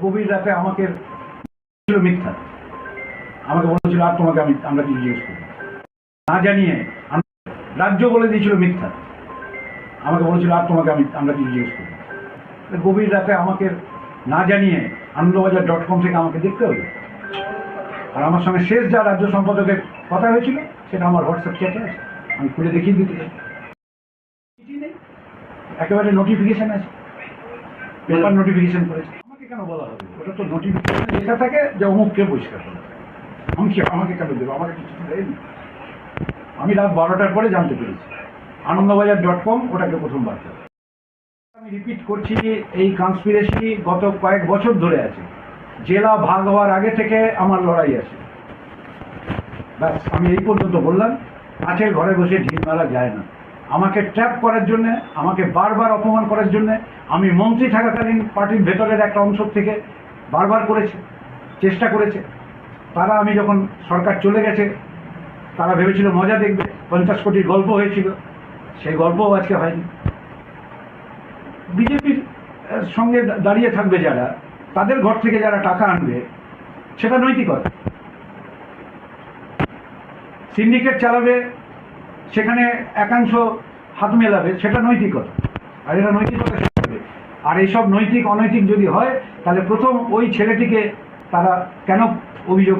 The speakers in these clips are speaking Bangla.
গভীর রাতে আমাকে ছিল মিথ্যা। আমাকে বলেছিল, আর তোমাকে আমি, আমরা কিছু জিজ্ঞেস করব না। জানিয়ে রাজ্য বলে দিয়েছিল মিথ্যা। আমাকে বলেছিল, আর তোমাকে আমি, আমরা কিছু জিজ্ঞেস করব গভীর রাতে আমাকে না জানিয়ে আনন্দবাজার ডট কম থেকে আমাকে দেখতে হলো। আর আমার সঙ্গে শেষ যা রাজ্য সম্পাদকের কথা হয়েছিল, সেটা আমার হোয়াটসঅ্যাপ চ্যাটে আছে। আমি খুলে দেখিয়ে দিতে চাই। একেবারে নোটিফিকেশন আছে। পেপার নোটিফিকেশন করেছে। কেন বলা হবে? ওটা তো নোটিফিকেশন লেখা থাকে যে অমুককে পরিষ্কার করো আমি কি আমাকে কেন দেবো? আমাকে কিছু দেয়নি। আমি রাত বারোটার পরে জানতে পেরেছি। আনন্দবাজার ডট কম, ওটাকে প্রথম বার্তা আমি রিপিট করছি এই কনস্পিরেসি গত কয়েক বছর ধরে আছে। জেলা ভাগ হওয়ার আগে থেকে আমার লড়াই আছে। ব্যাস, আমি এই পর্যন্ত বললাম। মাছের ঘরে বসে ঢিল মেলা যায় না। আমাকে ট্র্যাপ করার জন্য, আমাকে বারবার অপমান করার জন্য, আমি মন্ত্রী থাকাকালীন পার্টির ভেতরের একটা অংশ থেকে বারবার করেছে, চেষ্টা করেছে। তারা আমি যখন সরকার চলে গেছে, তারা ভেবেছিল মজা দেখবে, পঞ্চাশ কোটির গল্প হয়েছিল, সেই গল্পও আজকে হয়নি। বিজেপির সঙ্গে দাঁড়িয়ে থাকবে যারা, তাদের ঘর থেকে যারা টাকা আনবে, সেটা নৈতিকতা সিন্ডিকেট চালাবে সেখানে একাংশ হাত মেলাবে, সেটা নৈতিকতা। আর এরা নৈতিকতা আর এইসব নৈতিক, অনৈতিক যদি হয়, তাহলে প্রথম ওই ছেলেটিকে তারা কেন অভিযোগ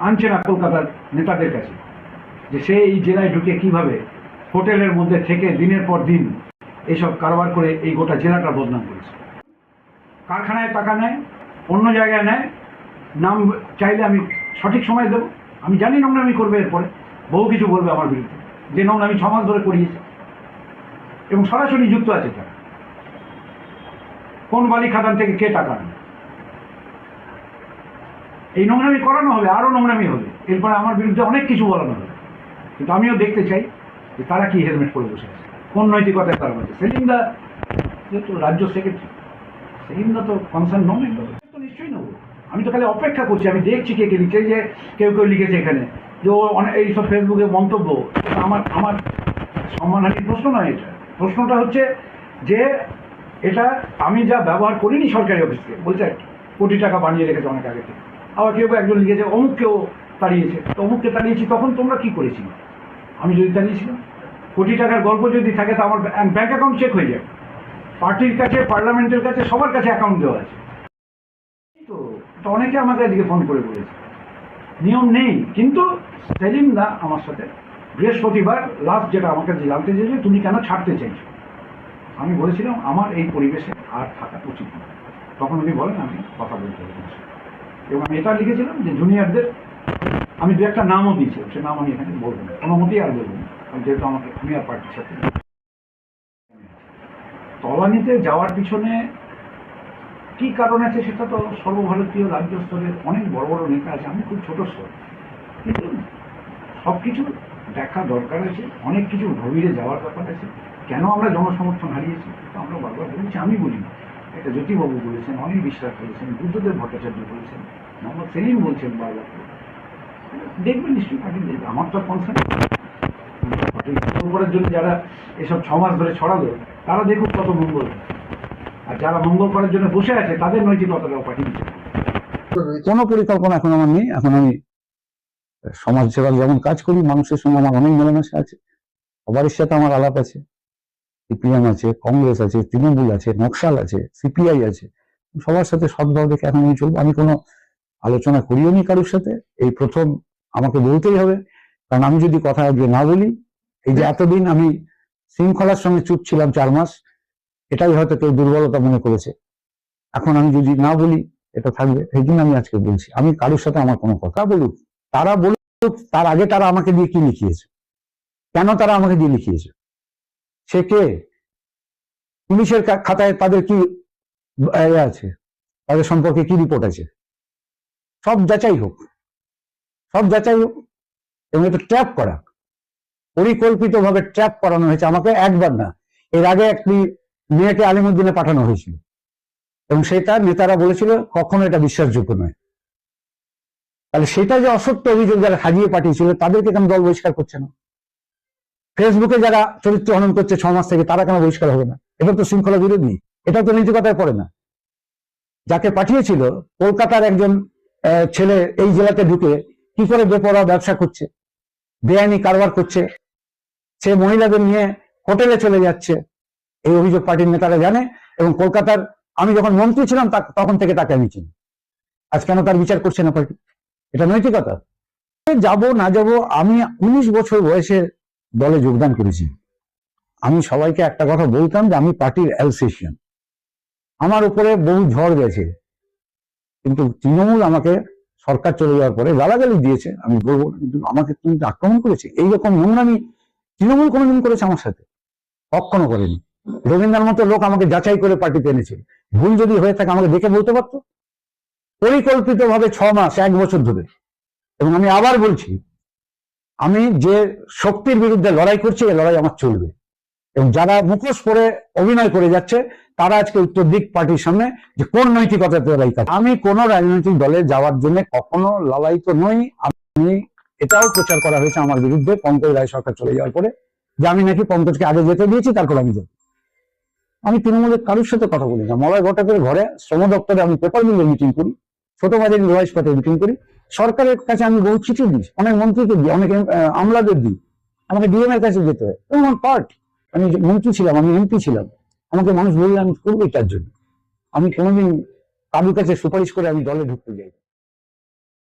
আনছে না কলকাতার নেতাদের কাছে? যে সে এই জেলায় ঢুকে কীভাবে হোটেলের মধ্যে থেকে দিনের পর দিন এইসব কারবার করে এই গোটা জেলাটা বদনাম করেছে? কারখানায় টাকা নেয়, অন্য জায়গায় নেয়। নাম চাইলে আমি সঠিক সময় দেবো। আমি জানি নোংরামি করবে এরপরে। বহু কিছু বলবে আমার বিরুদ্ধে। যে নোংরামি ছ মাস ধরে করিয়েছে। এবং সরাসরি যুক্ত আছে তারা কোন বালি খাদান থেকে কে টাকা আনে এই নোংরামি করানো হবে আরও নোংরামি হবে। এরপরে আমার বিরুদ্ধে অনেক কিছু বলানো হবে। কিন্তু আমিও দেখতে চাই যে তারা কি হেলমেট পরে বসে আছে। কোন নৈতিকতায় তারা বসে সেলিমদা যেহেতু রাজ্য সেক্রেটারি সেলিমদা তো কনসার্ন নন তো নিশ্চয়ই নেব। আমি তো খালি অপেক্ষা করছি, আমি দেখছি কে কে এই যে কেউ কেউ লিখেছে এখানে। যে ও অনেক এইসব ফেসবুকে মন্তব্য আমার আমার সম্মানহানির প্রশ্ন নয় এটা। প্রশ্নটা হচ্ছে যে এটা আমি যা ব্যবহার করিনি সরকারি অফিসকে বলছে কোটি টাকা বানিয়ে রেখেছে অনেক আগে থেকে। আবার কেউ একজন লিখেছে, অমুককেও তাড়িয়েছে। তো অমুককে তাড়িয়েছি তখন তোমরা কি করেছিলে? আমি যদি তাড়িয়েছিলাম? কোটি টাকার গল্প যদি থাকে, তো আমার ব্যাঙ্ক অ্যাকাউন্ট চেক হয়ে যাবে। পার্টির কাছে, পার্লামেন্টের কাছে, সবার কাছে অ্যাকাউন্ট দেওয়া আছে। তো তো অনেকে আমাকে এদিকে ফোন করে বলেছে। নিয়ম নেই, কিন্তু সেলিম দা আমার সাথে। বৃহস্পতিবার লাস্ট যেটা আমাকে জানতে চেয়েছে, তুমি কেন ছাড়তে চাইছো আমি বলেছিলাম, আমার এই পরিবেশে আর থাকা উচিত না। তখন উনি বলেন, আমি কথা বলতে এবং আমি এটা লিখেছিলাম যে, জুনিয়রদের, আমি দু একটা নামও দিয়েছিলাম, সে নাম আমি এখানে বলব না। কোনো মতেই আর বলব না। যেহেতু আমাকে আমি আর পার্টির সাথে তলানিতে যাওয়ার পিছনে কি কারণ আছে সেটা তো সর্বভারতীয় রাজ্য স্তরের অনেক বড় বড় নেতা আছে। আমি খুব ছোট স্তর। কিন্তু সব কিছু দেখা দরকার আছে, অনেক কিছু গভীরে যাওয়ার ব্যাপার আছে। কেন আমরা জনসমর্থন হারিয়েছি? তো আমরা বারবার বলেছি, আমি বলি। এটা জ্যোতিবাবু বলেছেন, অনিল বিশ্বাস বলেছেন, বুদ্ধদেব ভট্টাচার্য বলেছেন, মোহাম্মদ সেলিম বলছেন বারবার। দেখবেন নিশ্চয়ই পার্টি দেখবে আমার তো কনসার্ন করার জন্য যারা এসব ছ মাস ধরে ছড়ালো, তারা দেখুক কত মঙ্গল। আর যারা মঙ্গল করার জন্য বসে আছে, তাদের নৈতিকতাটাও পাঠিয়ে দিচ্ছে কোনো পরিকল্পনা এখন আমার নেই। এখন আমি সমাজ সেবার যেমন কাজ করি, মানুষের সঙ্গে আমার অনেক মেলামেশা আছে। সবার সাথে আমার আলাপ আছে। সিপিএম আছে, কংগ্রেস আছে, তৃণমূল আছে, নকশাল আছে, সিপিআই আছে। সবার সাথে সদ্ভাব রেখে এখন আমি চলবো। আমি কোনো আলোচনা করিও নি কারোর সাথে। এই প্রথম আমাকে বলতেই হবে। কারণ আমি যদি কথা আজকে না বলি, এই যে এতদিন আমি শৃঙ্খলার সঙ্গে চুপ ছিলাম চার মাস, এটাই হয়তো কেউ দুর্বলতা মনে করেছে। এখন আমি যদি না বলি, এটা থাকবে। সেই জন্য আমি আজকে বলছি। আমি কারোর সাথে আমার কোনো কথা বলুক। তারা বলুক, তার আগে তারা আমাকে দিয়ে কি লিখিয়েছে? কেন তারা আমাকে দিয়ে লিখিয়েছে? সে কে? পুলিশের খাতায় তাদের কি আছে? তাদের সম্পর্কে কি রিপোর্ট আছে? সব যাচাই হোক, সব যাচাই হোক, এবং এটা ট্র্যাপ করা, পরিকল্পিতভাবে ট্র্যাপ করানো হয়েছে। আমাকে একবার না, এর আগে একটি মেয়েকে আলিমুদ্দিনে পাঠানো হয়েছিল, এবং সেটা নেতারা বলেছিল কখনো এটা বিশ্বাসযোগ্য নয়। তাহলে সেটা যে অসত্য অভিযোগ যারা সাজিয়ে পাঠিয়েছিল, তাদেরকে কেন দল বহিষ্কার করছে না? ফেসবুকে যারা চরিত্র হনন করছে ছ মাস থেকে, তারা কেন বহিষ্কার হবে না? এটা তো শৃঙ্খলা বিরোধী। এটা তো নীতিকতায় পড়ে না। যাকে পাঠিয়েছিল, কলকাতার একজন ছেলে এই জেলাতে ঢুকে কি করে বেপরোয়া ব্যবসা করছে? বেআইনি কারবার করছে। সে মহিলাদের নিয়ে হোটেলে চলে যাচ্ছে। এই অভিযোগ পার্টির নেতারা জানে এবং কলকাতার, আমি যখন মন্ত্রী ছিলাম তখন থেকে তাকে আমি চিনি। আজ কেন তার বিচার করছে না পার্টি? এটা নৈতিকতা। যাব, না যাব, আমি উনিশ বছর বয়সে দলে যোগদান করেছি। আমি সবাইকে একটা কথা বলতাম যে আমি পার্টির অ্যালসেশিয়ান। আমার উপরে বহু ঝড় গেছে। কিন্তু তৃণমূল আমাকে সরকার চলে যাওয়ার পরে গালাগালি দিয়েছে, আমি বলব, কিন্তু আমাকে কিন্তু আক্রমণ করেছে। এইরকম নোংরামি তৃণমূল কোনোদিন করেছে আমার সাথে। কখনো করেনি। রবীন্দ্রের মতো লোক আমাকে যাচাই করে পার্টিতে এনেছে। ভুল যদি হয়ে থাকে আমাকে দেখে বলতে পারতো? পরিকল্পিত ভাবে ছ মাস, এক বছর ধরে। এবং আমি আবার বলছি, আমি যে শক্তির বিরুদ্ধে লড়াই করছি এই লড়াই আমার চলবে। এবং যারা মুখোশ পরে অভিনয় করে যাচ্ছে, তারা আজকে উত্তর দিক পার্টির সামনে যে কোন নৈতিকতাতে লড়াই আমি কোন রাজনৈতিক দলে যাওয়ার জন্য কখনো লালায়িত নই। আমি এটাও প্রচার করা হয়েছে আমার বিরুদ্ধে, পঙ্কজ রায় সরকার চলে যাওয়ার পরে, যে আমি নাকি পঙ্কজকে আগে যেতে দিয়েছি, তারপর আমি যাব। আমি তৃণমূলের কারোর সাথে কথা বলি না। মলয় ঘটকের ঘরে শ্রম দপ্তরে আমি পেপার মিলে মিটিং করি। ছোট বাজারে রিভাইস পাতে মিটিং করি, সরকারের কাছে আমি বহু চিঠি দিই, অনেক মন্ত্রীকে দিই, অনেক আমলাদের দিই। আমাকে ডিএম এর কাছে যেতে হয়। আমার পার্ট আমি মন্ত্রী ছিলাম, আমি এমপি ছিলাম। আমাকে মানুষ বললে আমি করব এটার জন্য। আমি কোনোদিন কারুর কাছে সুপারিশ করে আমি দলে ঢুকতে যাই।